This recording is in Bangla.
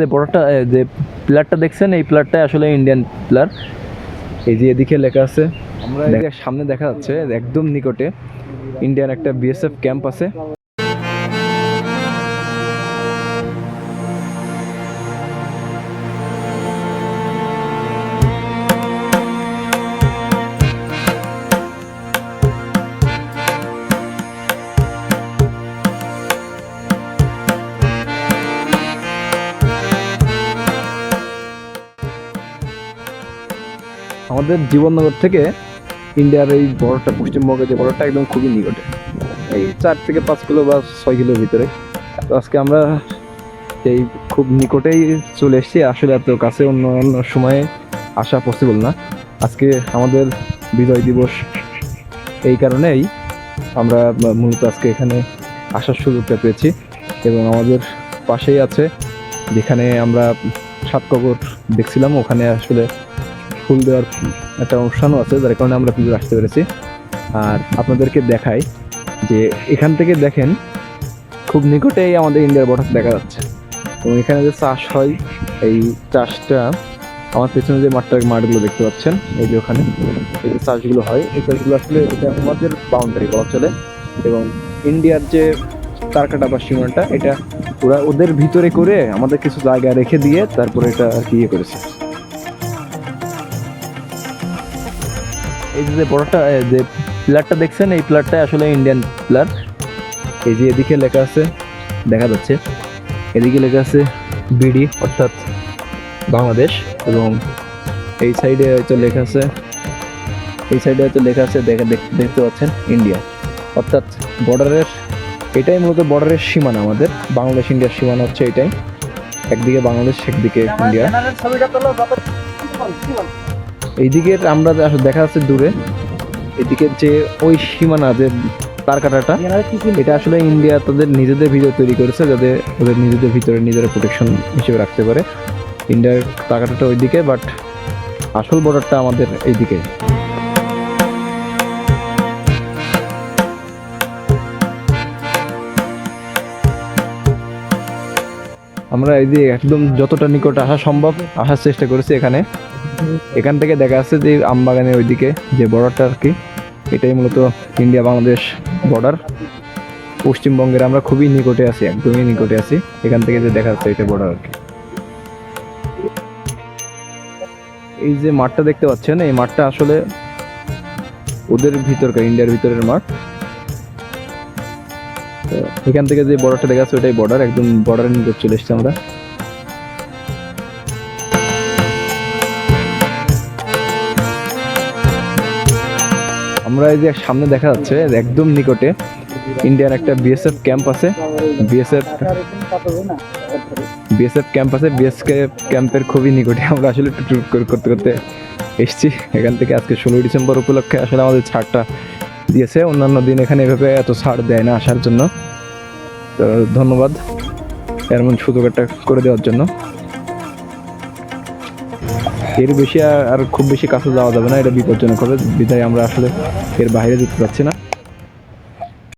যে বড়টা যে প্লেয়ারটা দেখছেন এই প্লেয়ারটা আসলে ইন্ডিয়ান প্লেয়ার এই যে এদিকে লেখা আছে আমরা এদিকে সামনে দেখা যাচ্ছে একদম নিকটে ইন্ডিয়ান একটা বিএসএফ ক্যাম্প আছে। আমাদের জীবননগর থেকে ইন্ডিয়ার এই বড়টা, পশ্চিমবঙ্গের যে বড়টা একদম খুবই নিকটে। এই চার থেকে পাঁচ কিলো বা ছয় কিলোর ভিতরে। তো আজকে আমরা এই খুব নিকটেই চলে এসেছি। আসলে এত কাছে অন্য অন্য সময়ে আসা পসিবল না। আজকে আমাদের বিজয় দিবস এই কারণেই আমরা মূলত আজকে এখানে আসার সুযোগটা পেয়েছি এবং আমাদের পাশেই আছে যেখানে আমরা সাত কবর দেখছিলাম। ওখানে আসলে ফুল দেওয়ার একটা অনুষ্ঠানও আছে, যার কারণে আমরা পুজো আসতে পেরেছি। আর আপনাদেরকে দেখাই যে এখান থেকে দেখেন, খুব নিকটেই আমাদের ইন্ডিয়ার বর্ডার দেখা যাচ্ছে। এবং এখানে যে চাষ হয়, এই চাষটা, আমার পেছনে যে মাঠটা মাঠগুলো দেখতে পাচ্ছেন, এই যে ওখানে এই যে চাষগুলো হয়, এই চাষগুলো আসলে এটা আমাদের বাউন্ডারি বলা চলে। এবং ইন্ডিয়ার যে তারকাটা বা সীমানাটা, এটা ওরা ওদের ভিতরে করে আমাদের কিছু জায়গা রেখে দিয়ে তারপরে এটা আর কি ইয়ে করেছে। এই যে বড়টা যে প্লেয়ারটা দেখছেন এই প্লেয়ারটা আসলে ইন্ডিয়ান প্লেয়ার এই যে এদিকে লেখা আছে দেখা যাচ্ছে। এদিকে লেখা আছে বিডি অর্থাৎ বাংলাদেশ। এবং এই সাইডে হয়তো লেখা আছে এই সাইডে হয়তো লেখা আছে দেখা দেখ- দেখতে পাচ্ছেন ইন্ডিয়া অর্থাৎ বর্ডারের এটাই মূলত বর্ডারের সীমানা আমাদের। বাংলাদেশ ইন্ডিয়ার সীমানা হচ্ছে এটাই। একদিকে বাংলাদেশ একদিকে ইন্ডিয়া এইদিকে আমরা দেখা যাচ্ছে দূরে, এদিকে যে ওই সীমানা, যে তার কাটাটা, এটা আসলে ইন্ডিয়া তাদের নিজেদের ভিতরে তৈরি করেছে যাতে ওদের নিজেদের ভিতরে নিজেরা প্রোটেকশন হিসেবে রাখতে পারে। ইন্ডিয়ার তার কাটাটা ওইদিকে বাট আসল বর্ডারটা আমাদের এইদিকে। আমরা এই যে একদম যতটা নিকট আসা সম্ভব, আসার চেষ্টা করেছি এখানে। এখান থেকে দেখা যাচ্ছে যে আমবাগানের ওইদিকে যে বর্ডারটা আর কি, এটাই মূলত ইন্ডিয়া বাংলাদেশ বর্ডার পশ্চিমবঙ্গের আমরা খুবই নিকটে আছি, একদমই নিকটে আছি, এখান থেকে যে দেখা যাচ্ছে এটা বর্ডার আর কি। এই যে মাঠটা দেখতে পাচ্ছেন, এই মাঠটা আসলে ওদের ভিতরকার ইন্ডিয়ার ভিতরের মাঠ। এখান থেকে যে বর্ডারটা দেখা যাচ্ছে ওটাই বর্ডার একদম বর্ডারের নিকট চলে এসেছি আমরা। আমরা এই যে সামনে দেখা যাচ্ছে, একদম নিকটে ইন্ডিয়ার একটা বিএসএফ ক্যাম্প আছে। বিএসএফ বিএসএফ ক্যাম্প আছে। বিএসএফ ক্যাম্পের খুবই নিকটে। আমরা আসলে ট্যুর করতে করতে এসেছি। এখান থেকে আজকে ষোলোই ডিসেম্বর উপলক্ষে আসলে আমাদের ছাড়টা দিয়েছে। অন্যান্য দিন এখানে এভাবে এত ছাড় দেয় না আসার জন্য। তো ধন্যবাদ এমন সুযোগ একটা করে দেওয়ার জন্য। এর বেশি আর খুব বেশি কাছে যাওয়া যাবে না, এটা বিপজ্জনক হবে। বিদায় আমরা আসলে এর বাইরে যেতে পারছি না।